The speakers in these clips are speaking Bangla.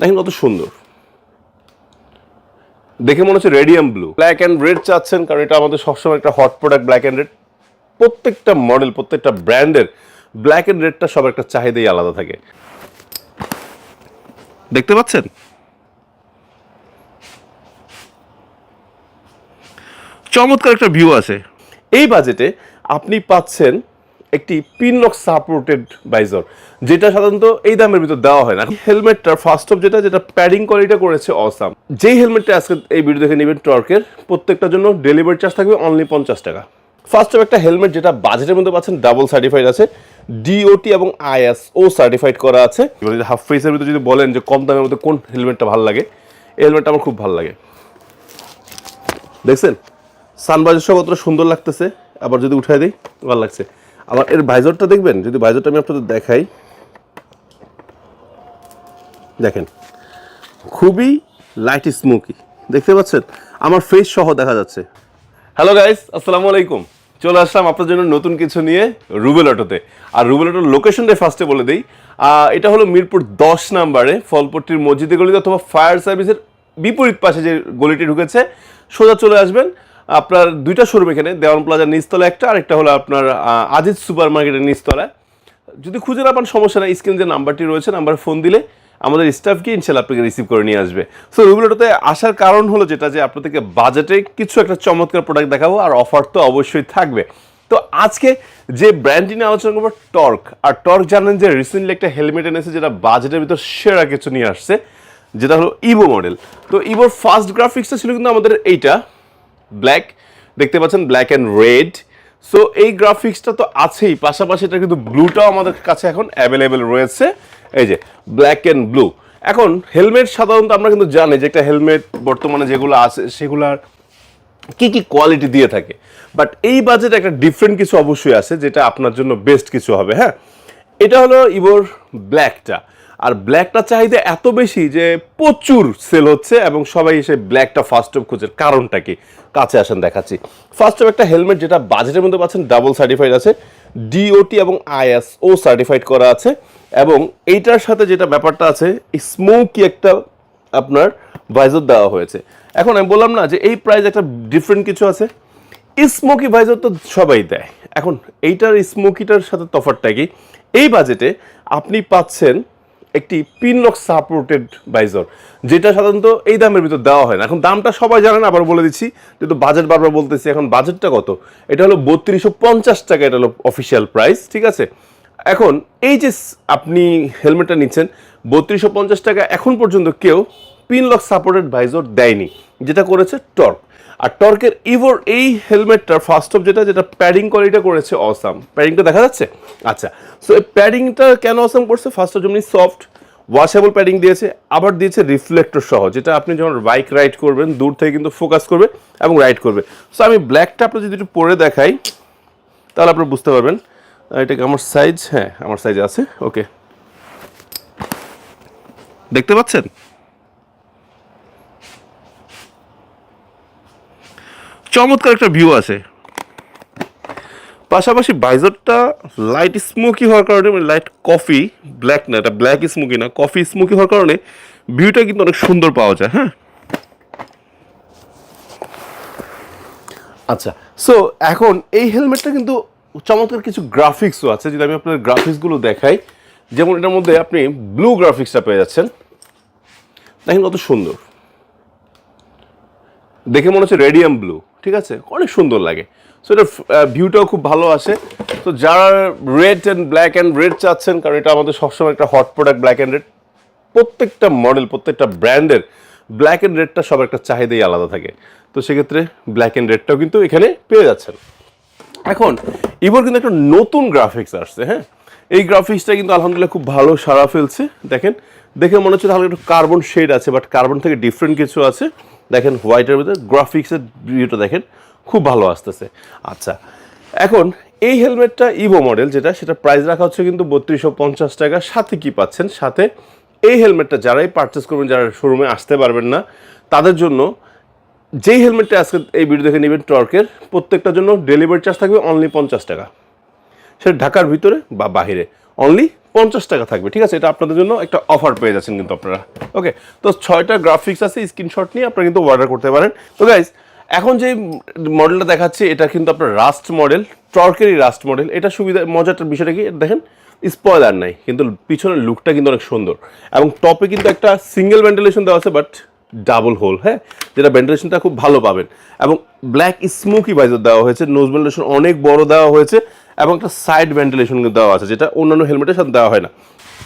দেখেন কত সুন্দর। দেখে মনে হচ্ছে radium blue black and red চাচ্ছেন, কারণ এটা আমাদের সবসময় একটা hot product black and red প্রত্যেকটা মডেল প্রত্যেকটা ব্র্যান্ডের ব্ল্যাক অ্যান্ড রেডটা সবার একটা চাহিদাই আলাদা থাকে। দেখতে পাচ্ছেন? চমৎকার একটা ভিউ আছে। এই বাজেটে আপনি পাচ্ছেন একটি পিনলক সাপোর্টেড বাইজর যেটা সাধারণত এই দামের ভিতর দেওয়া হয় না। হেলমেটটার ফার্স্ট অফ যেটা যেটা প্যাডিং কোয়ালিটি করেছে অসাম যেই হেলমেটটা আজকে এই ভিডিও দেখে নেবেন টর্কের, প্রত্যেকটার জন্য ডেলিভারি চার্জ থাকবে অনলি পঞ্চাশ টাকা। ফার্স্ট অফ একটা হেলমেট যেটা বাজেটের মধ্যে পাচ্ছেন ডাবল সার্টিফাইড আছে ডিওটি এবং আইএসও সার্টিফাইড করা আছে। হাফ ফেসের ভিতরে যদি বলেন যে কম দামের মধ্যে কোন হেলমেটটা ভালো লাগে, এই হেলমেটটা আমার খুব ভালো লাগে। দেখছেন? সানবাইজার সহ কতটা সুন্দর লাগতেছে, আবার যদি উঠাই দিই, ভালো লাগছে। আবার এর ভাইজরটা দেখবেন? যদি ভাইজরটা আমি আপনাদের দেখাই। দেখেন, খুবই লাইট স্মোকি দেখতে পাচ্ছেন? আমার ফেস সহ দেখা যাচ্ছে। হ্যালো গাইস আসসালামু আলাইকুম। চলে আসলাম আপনার জন্য নতুন কিছু নিয়ে রুবেল অটোতে। আর রুবেল অটোর লোকেশনটা ফার্স্টে বলে দিই এটা হলো মিরপুর দশ নাম্বারে ফলপট্টির মসজিদে গলিতে অথবা ফায়ার সার্ভিসের বিপরীত পাশে যে গলিটি ঢুকেছে। সোজা চলে আসবেন আপনার দুইটা শোরুম এখানে, দেওয়ান প্লাজার নিচতলা একটা আর একটা হলো আপনার আজিজ সুপার মার্কেটের নিচতলায়। যদি খুঁজে না পান, সমস্যা নাই স্ক্রিন যে নাম্বারটি রয়েছে নাম্বারে ফোন দিলে আমাদের স্টাফকে ইনশাল্লাহ আপনাকে রিসিভ করে নিয়ে আসবে। সো রুবিলোটোতে আসার কারণ হলো যেটা যে আপনাদেরকে বাজেটে কিছু একটা চমৎকার প্রোডাক্ট দেখাবো, আর অফার তো অবশ্যই থাকবে। তো আজকে যে ব্র্যান্ডটি নিয়ে আলোচনা করব, টর্ক। আর টর্ক জানেন যে রিসেন্টলি একটা হেলমেট এনেছে, যেটা বাজেটের ভিতর সেরা কিছু নিয়ে আসছে, যেটা হলো ইভো মডেল তো ইভোর ফার্স্ট গ্রাফিক্সটা ছিল কিন্তু আমাদের এইটা। ব্ল্যাক দেখতে পাচ্ছেন ব্ল্যাক অ্যান্ড রেড সো এই গ্রাফিক্সটা তো আছেই, পাশাপাশি এটা কিন্তু ব্লুটাও আমাদের কাছে এখন অ্যাভেলেবেল রয়েছে। এই যে ব্ল্যাক অ্যান্ড ব্লু এখন হেলমেট সাধারণত আমরা কিন্তু জানি যে একটা হেলমেট বর্তমানে যেগুলো আছে, সেগুলার কি কি কোয়ালিটি দিয়ে থাকে। বাট এই বাজেটে একটা ডিফারেন্ট কিছু অবশ্যই আছে, যেটা আপনার জন্য বেস্ট কিছু হবে হ্যাঁ? এটা হলো ইবোর ব্ল্যাকটা আর ব্ল্যাকটা চাহিদা এত বেশি যে প্রচুর সেল হচ্ছে এবং সবাই এসে ব্ল্যাকটা ফার্স্ট অফ খোঁজে কারণটা কি? কাছে আসেন, দেখাচ্ছি। ফার্স্ট অফ একটা হেলমেট যেটা বাজেটের মধ্যে পাচ্ছেন ডাবল সার্টিফাইড আছে ডিওটি এবং আইএসও সার্টিফাইড করা আছে এবং এইটার সাথে যেটা ব্যাপারটা আছে স্মোকি একটা আপনার ভাইজর দেওয়া হয়েছে। এখন আমি বললাম না যে এই প্রাইস একটা ডিফারেন্ট কিছু আছে। স্মোকি ভাইজর তো সবাই দেয়। এখন এইটার স্মোকিটার সাথে তফাৎটা কি? এই বাজেটে আপনি পাচ্ছেন একটি পিনলক সাপোর্টেড ভাইজর, যেটা সাধারণত এই দামের ভিতর দেওয়া হয় না। এখন দামটা সবাই জানেন আবার বলে দিচ্ছি, যেহেতু বাজেট বারবার বলতেছি, এখন বাজেটটা কত? এটা হলো বত্রিশশো পঞ্চাশ টাকা, এটা হলো অফিসিয়াল প্রাইস ঠিক আছে? এখন এই যে আপনি হেলমেটটা নিচ্ছেন, বত্রিশশো পঞ্চাশ টাকা এখন পর্যন্ত কেউ পিনলক সাপোর্টেড ভাইজর দেয়নি, যেটা করেছে টর্ক। আর টর্কের ইভোর এই হেলমেটটার ফার্স্ট অফ যেটা যেটা প্যাডিং কোয়ালিটি করেছে অসাম প্যাডিংটা দেখা যাচ্ছে? আচ্ছা সো এই প্যাডিংটা কেন অসাম করছে? ফার্স্ট অফ যেমনি সফট ওয়াশেবল প্যাডিং দিয়েছে আবার দিয়েছে রিফ্লেক্টর সহ যেটা আপনি যখন বাইক রাইড করবেন দূর থেকে কিন্তু ফোকাস করবে এবং রাইড করবে। সো আমি ব্ল্যাকটা আপনি যদি একটু পরে দেখাই তাহলে আপনি বুঝতে পারবেন। আহ, এটা কি আমার সাইজ হ্যাঁ আমার সাইজ আছে ওকে দেখতে পাচ্ছেন? চমৎকার একটা ভিউ আছে। পাশাপাশি বাইজারটা লাইট স্মোকি হওয়ার কারণে মানে লাইট কফি ব্ল্যাক না, এটা ব্ল্যাক স্মোকি না কফি স্মোকি হওয়ার কারণে ভিউটা কিন্তু অনেক সুন্দর পাওয়া যায় হ্যাঁ। আচ্ছা সো এখন এই হেলমেটটা কিন্তু চমৎকার কিছু গ্রাফিক্সও আছে, যদি আমি আপনার গ্রাফিক্সগুলো দেখাই, যেমন এটার মধ্যে আপনি ব্লু গ্রাফিক্সটা পেয়ে যাচ্ছেন। দেখেন কত সুন্দর। দেখে মনে হচ্ছে রেডিয়াম ব্লু ঠিক আছে? অনেক সুন্দর লাগে। সো এটা ভিউটাও খুব ভালো আসে। তো যারা red and black and red চাচ্ছেন, কারণ এটা আমাদের সবসময় একটা hot product black and red প্রত্যেকটা মডেল প্রত্যেকটা ব্র্যান্ডের ব্ল্যাক অ্যান্ড রেডটা সবার একটা চাহিদাই আলাদা থাকে। তো সেক্ষেত্রে ব্ল্যাক অ্যান্ড রেডটাও কিন্তু এখানে পেয়ে যাচ্ছেন। এখন ইভোর কিন্তু একটা নতুন গ্রাফিক্স আসছে হ্যাঁ? এই গ্রাফিক্সটা কিন্তু আলহামদুলিল্লাহ খুব ভালো সারা ফেলছে। দেখেন, দেখে মনে হচ্ছে তাহলে একটু কার্বন শেড আছে বাট কার্বন থেকে ডিফারেন্ট কিছু আছে। দেখেন হোয়াইটের ভিতরে গ্রাফিক্সের ভিউটা দেখেন, খুব ভালো আসতেছে। আচ্ছা এখন এই হেলমেটটা ইভো মডেল যেটা সেটা প্রাইস রাখা হচ্ছে কিন্তু বত্রিশশো পঞ্চাশ টাকা। সাথে কি পাচ্ছেন? সাথে এই হেলমেটটা যারাই পারচেস করবেন, যারা শোরুমে আসতে পারবেন না, তাদের জন্য যেই হেলমেটটা আজকে এই ভিডিও দেখে নেবেন, টর্কের, প্রত্যেকটার জন্য ডেলিভারি চার্জ থাকবে অনলি পঞ্চাশ টাকা। সেটা ঢাকার ভিতরে বা বাহিরে। অনলি পঞ্চাশ টাকা থাকবে, ঠিক আছে? এটা আপনাদের জন্য একটা অফার পেয়ে যাচ্ছেন কিন্তু আপনারা। ওকে তো ছয়টা গ্রাফিক্স আছে স্ক্রিনশট নিয়ে আপনারা কিন্তু অর্ডার করতে পারেন। তো গাইজ এখন যে মডেলটা দেখাচ্ছি, এটা কিন্তু আপনার রাস্ট মডেল টর্কেরই রাস্ট মডেল এটা সুবিধা মজাটার বিষয়টা কি? দেখেন স্পয়লার নাই, কিন্তু পিছনের লুকটা কিন্তু অনেক সুন্দর। এবং টপে কিন্তু একটা সিঙ্গেল ভেন্টিলেশন দেওয়া আছে বাট ডাবল হোল হ্যাঁ? যেটা ভেন্টিলেশনটা খুব ভালো পাবেন। এবং ব্ল্যাক স্মোকি বাইজার দেওয়া হয়েছে নোজ ভেন্টিলেশন অনেক বড় দেওয়া হয়েছে। এবং একটা সাইড ভেন্টিলেশন কিন্তু দেওয়া আছে, যেটা অন্যান্য হেলমেটের সাথে দেওয়া হয় না।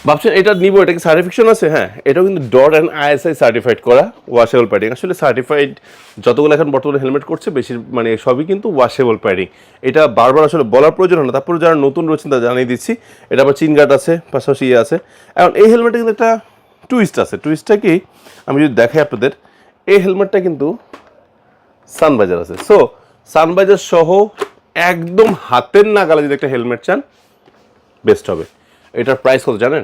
ভাবছেন এটা নিব, এটা কি সার্টিফিকেশন আছে? হ্যাঁ এটাও কিন্তু ডট অ্যান্ড আইএসআই সার্টিফাইড করা ওয়াশেবল প্যাডিং আসলে সার্টিফাইড যতগুলো এখন বর্তমানে হেলমেট করছে বেশি মানে সবই কিন্তু ওয়াশেবল প্যাডিং এটা বারবার আসলে বলার প্রয়োজন হয় না। তারপরে যারা নতুন রয়েছেন তারা জানিয়ে দিচ্ছি, এটা আবার চিন গার্ড আছে, পাশাপাশি ইয়ে আছে। এখন এই হেলমেটে কিন্তু একটা টুইস্ট আছে। টুইস্টটা কি? আমি যদি দেখাই আপনাদের, এই হেলমেটটা কিন্তু সানবাজার আছে। সো সানবাইজার সহ একদম হাতের নাগালে যদি একটা হেলমেট চান বেস্ট হবে। এটার প্রাইস কত জানেন?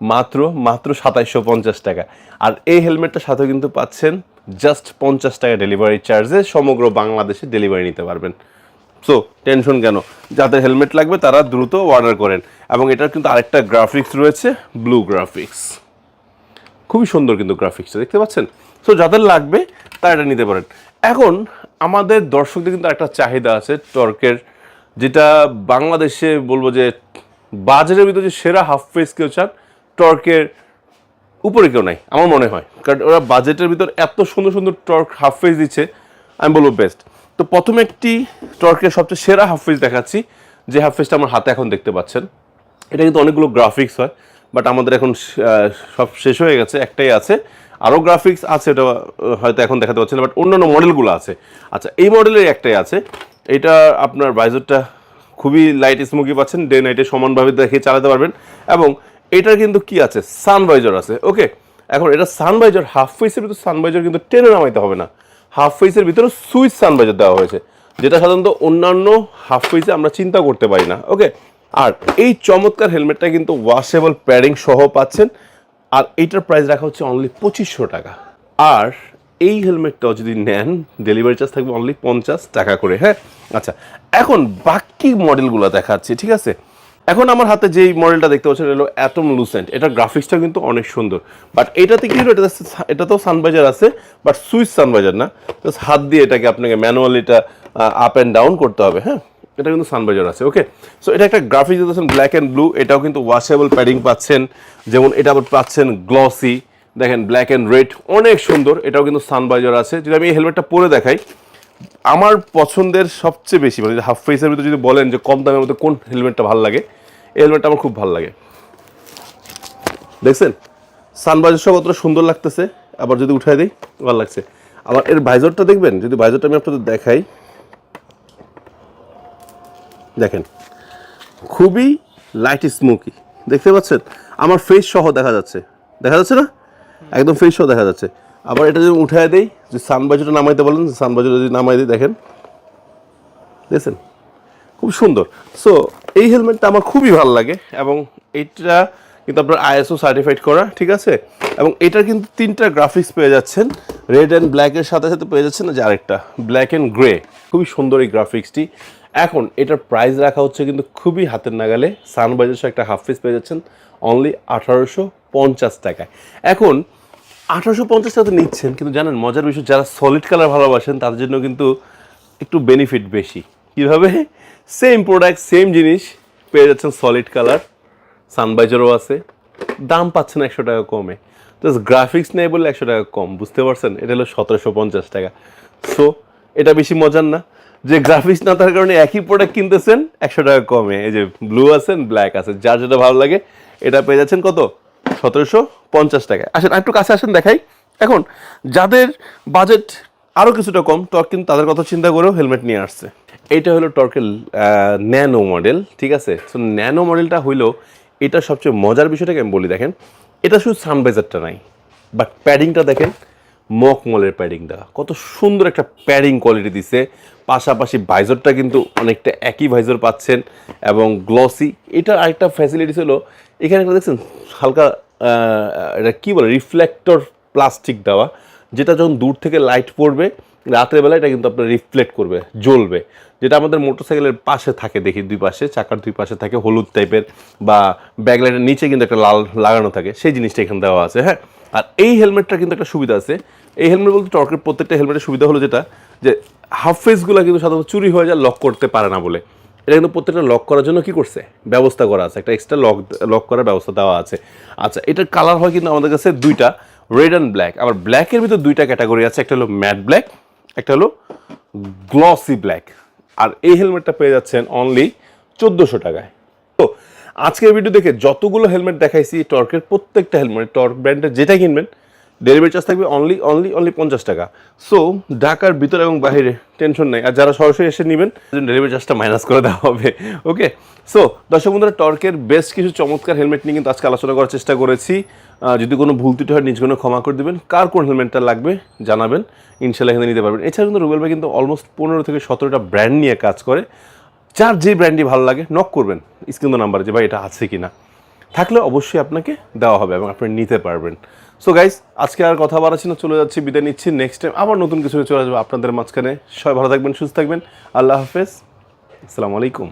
মাত্র মাত্র সাতাইশশো পঞ্চাশ টাকা। আর এই হেলমেটটার সাথে কিন্তু পাচ্ছেন জাস্ট পঞ্চাশ টাকা ডেলিভারি চার্জে সমগ্র বাংলাদেশে ডেলিভারি নিতে পারবেন। সো টেনশন কেন? যাদের হেলমেট লাগবে তারা দ্রুত অর্ডার করেন। এবং এটার কিন্তু আরেকটা গ্রাফিক্স রয়েছে ব্লু গ্রাফিক্স খুবই সুন্দর কিন্তু গ্রাফিক্সটা দেখতে পাচ্ছেন? সো যাদের লাগবে তারা এটা নিতে পারেন। এখন আমাদের দর্শকদের কিন্তু একটা চাহিদা আছে টর্কের, যেটা বাংলাদেশে বলব যে বাজারের ভিতরে যে সেরা হাফ ফেস কেউ চান, টর্কের উপরে কেউ নাই, আমার মনে হয়। কারণ ওরা বাজেটের ভিতর এত সুন্দর সুন্দর টর্ক হাফ ফেস দিচ্ছে, আমি বলব বেস্ট তো প্রথমে একটি টর্কের সবচেয়ে সেরা হাফ ফেস দেখাচ্ছি, যে হাফ ফেসটা আমার হাতে এখন দেখতে পাচ্ছেন। এটা কিন্তু অনেকগুলো গ্রাফিক্স হয় বাট আমাদের এখন সব শেষ হয়ে গেছে, একটাই আছে। আরও গ্রাফিক্স আছে, এটা হয়তো এখন দেখাতে পাচ্ছি না বাট অন্যান্য মডেলগুলো আছে। আচ্ছা এই মডেলের একটাই আছে। এটা আপনার বাইজারটা খুবই লাইট স্মোকি পাচ্ছেন ডে নাইটে সমানভাবে দেখে চালাতে পারবেন। এবং এটার কিন্তু কি আছে? সানভাইজার আছে ওকে এখন এটা সানভাইজার হাফ ফেসের ভিতরে সানভাইজার কিন্তু টেনে নামাইতে হবে না। হাফ ফেসের ভিতরে সুইচ সানভাইজার দেওয়া হয়েছে, যেটা সাধারণত অন্যান্য হাফ ফেসে আমরা চিন্তা করতে পারি না ওকে আর এই চমৎকার হেলমেটটা কিন্তু ওয়াশেবল প্যাডিং সহ পাচ্ছেন। আর এইটার প্রাইস রাখা হচ্ছে অনলি পঁচিশশো টাকা। আর এই হেলমেটটাও যদি নেন ডেলিভারি চার্জ থাকবে অনলি পঞ্চাশ টাকা করে হ্যাঁ? আচ্ছা এখন বাকি মডেলগুলো দেখাচ্ছি, ঠিক আছে? এখন আমার হাতে যেই মডেলটা দেখতে পাচ্ছেন, এটা হলো অ্যাটম লুসেন্ট এটার গ্রাফিক্সটা কিন্তু অনেক সুন্দর। বাট এটাতে কি হলো, এটাতে এটা তো সানবাইজার আছে বাট সুইচ সানবাইজার না। হাত দিয়ে এটাকে আপনাকে ম্যানুয়ালি এটা আপ অ্যান্ড ডাউন করতে হবে হ্যাঁ? এটা কিন্তু সানবাইজার আছে ওকে সো এটা একটা গ্রাফিক্স দিতেছেন ব্ল্যাক অ্যান্ড ব্লু এটাও কিন্তু ওয়াশেবল প্যাডিং পাচ্ছেন। যেমন এটা আবার পাচ্ছেন গ্লসি দেখেন ব্ল্যাক অ্যান্ড রেড অনেক সুন্দর, এটাও কিন্তু সানবাইজার আছে। যদি আমি এই হেলমেটটা পরে দেখাই, আমার পছন্দের সবচেয়ে বেশি মানে হাফ ফেসের ভিতরে যদি বলেন যে কম দামের মধ্যে কোন হেলমেটটা ভালো লাগে, এই হেলমেটটা আমার খুব ভালো লাগে। দেখছেন? সানবাইজার সব অতটা সুন্দর লাগতেছে, আবার যদি উঠাই দিই, ভালো লাগছে। আবার এর ভাইজরটা দেখবেন? যদি ভাইজরটা আমি আপনাদের দেখাই দেখেন, খুবই লাইট স্মোকি দেখতে পাচ্ছেন? আমার ফেস সহ দেখা যাচ্ছে। দেখা যাচ্ছে না? একদম ফেস সহ দেখা যাচ্ছে। আবার এটা যদি উঠায় দেই, যে সানবাজুটা নামাইতে বলেন সানবাজুটা যদি নামাই দিই, দেখেন। দেখছেন? খুব সুন্দর। সো এই হেলমেটটা আমার খুবই ভালো লাগে এবং এইটা কিন্তু আপনার আইএসও সার্টিফাইড করা, ঠিক আছে? এবং এটার কিন্তু তিনটা গ্রাফিক্স পেয়ে যাচ্ছেন। রেড অ্যান্ড ব্ল্যাকের সাথে সাথে পেয়ে যাচ্ছেন যে আরেকটা ব্ল্যাক অ্যান্ড গ্রে খুবই সুন্দর এই গ্রাফিক্সটি এখন এটার প্রাইস রাখা হচ্ছে কিন্তু খুবই হাতের নাগালে। সানবাইজার একটা হাফ পিস পেয়ে যাচ্ছেন অনলি আঠারোশো পঞ্চাশ টাকায়। এখন আঠারোশো পঞ্চাশ টাকা তো নিচ্ছেন, কিন্তু জানেন, মজার বিষয়, যারা সলিড কালার ভালোবাসেন, তাদের জন্য কিন্তু একটু বেনিফিট বেশি। কীভাবে? সেম প্রোডাক্ট সেম জিনিস, পেয়ে যাচ্ছেন সলিড কালার সানবাইজারও আছে। দাম পাচ্ছেন একশো টাকা কমে। জাস্ট গ্রাফিক্স নেই বলে একশো টাকা কম, বুঝতে পারছেন? এটা হলো সতেরোশো পঞ্চাশ টাকা। সো এটা বেশি মজার না। যে গ্রাফিক্স না থাকার কারণে একই প্রোডাক্ট কিনতেছেন, একশো টাকা কমে। এই যে ব্লু আছেন ব্ল্যাক আছে, যার যেটা ভালো লাগে, এটা পেয়ে যাচ্ছেন কত? সতেরোশো পঞ্চাশ টাকায়। আসেন একটু কাছে আসেন, দেখাই। এখন, যাদের বাজেট আরও কিছুটা কম, টর্ক কিন্তু তাদের কথা চিন্তা করেও হেলমেট নিয়ে আসছে। এইটা হলো টর্কের ন্যানো মডেল ঠিক আছে? সো ন্যানো মডেলটা হইল, এটা সবচেয়ে মজার বিষয়টাকে আমি বলি, দেখেন। এটা শুধু সানবাইজারটা নাই বাট প্যাডিংটা দেখেন মকমলের প্যাডিং দেওয়া কত সুন্দর একটা প্যাডিং কোয়ালিটি দিছে। পাশাপাশি ভাইজরটা কিন্তু অনেকটা একই ভাইজর পাচ্ছেন এবং গ্লসি। এটার আরেকটা ফ্যাসিলিটিস হলো, এখানে একটা দেখছেন, হালকা এটা কী বলে রিফ্লেক্টর প্লাস্টিক দেওয়া, যেটা যখন দূর থেকে লাইট পড়বে, রাতের বেলা এটা কিন্তু আপনার রিফ্লেক্ট করবে, জ্বলবে। যেটা আমাদের মোটরসাইকেলের পাশে থাকে, দেখি দুই পাশে, চাকার দুই পাশে থাকে, হলুদ টাইপের বা ব্যাকলাইটের নিচে কিন্তু একটা লাল লাগানো থাকে, সেই জিনিসটা এখানে দেওয়া আছে হ্যাঁ? আর এই হেলমেটটা কিন্তু একটা সুবিধা আছে। এই হেলমেট বলতে টর্কের প্রত্যেকটা হেলমেটের সুবিধা হলো যেটা, যে হাফ ফেসগুলো কিন্তু সাধারণত চুরি হয়ে যায়, লক করতে পারে না বলে। এটা কিন্তু প্রত্যেকটা লক করার জন্য কি করছে? ব্যবস্থা করা আছে। একটা এক্সট্রা লক লক করার ব্যবস্থা দেওয়া আছে। আচ্ছা এটার কালার হয় কিন্তু আমাদের কাছে দুইটা রেড অ্যান্ড ব্ল্যাক আবার ব্ল্যাকের ভিতর দুইটা ক্যাটাগরি আছে, একটা হলো ম্যাট ব্ল্যাক একটা হলো গ্লসি ব্ল্যাক আর এই হেলমেটটা পেয়ে যাচ্ছেন অনলি চোদ্দোশো টাকায়। তো আজকের ভিডিও দেখে যতগুলো হেলমেট দেখাইছি টর্কের প্রত্যেকটা হেলমেট টর্ক ব্র্যান্ডের যেটা কিনবেন ডেলিভারি চার্জ থাকবে অনলি অনলি অনলি পঞ্চাশ টাকা। সো ঢাকার ভিতরে এবং বাইরে টেনশন নেই। আর যারা সরাসরি এসে নেবেন ডেলিভারি চার্জটা মাইনাস করে দেওয়া হবে। ওকে সো দর্শক বন্ধুরা, টর্কের বেশ কিছু চমৎকার হেলমেট নিয়ে কিন্তু আজকে আলোচনা করার চেষ্টা করেছি। যদি কোনো ভুল ত্রুটি হয় নিজগুলো ক্ষমা করে দেবেন। কার কোন হেলমেটটা লাগবে, জানাবেন। ইনশাল্লাহ এখানে নিতে পারবেন। এছাড়া কিন্তু রুবেল ভাই কিন্তু অলমোস্ট পনেরো থেকে সতেরোটা ব্র্যান্ড নিয়ে কাজ করে। যার যে ব্র্যান্ডই ভালো লাগে নক করবেন। স্ক্রিন নাম্বার যে, ভাই, এটা আছে কি না থাকলে অবশ্যই আপনাকে দেওয়া হবে এবং আপনি নিতে পারবেন। সো গাইস আজকে আর কথা বাড়াচ্ছি না, চলে যাচ্ছি, বিদায় নিচ্ছি। নেক্সট টাইম আবার নতুন কিছু চলে আসব আপনাদের মাঝখানে। সবাই ভালো থাকবেন, সুস্থ থাকবেন। আল্লাহ হাফেজ। আসসালামু আলাইকুম।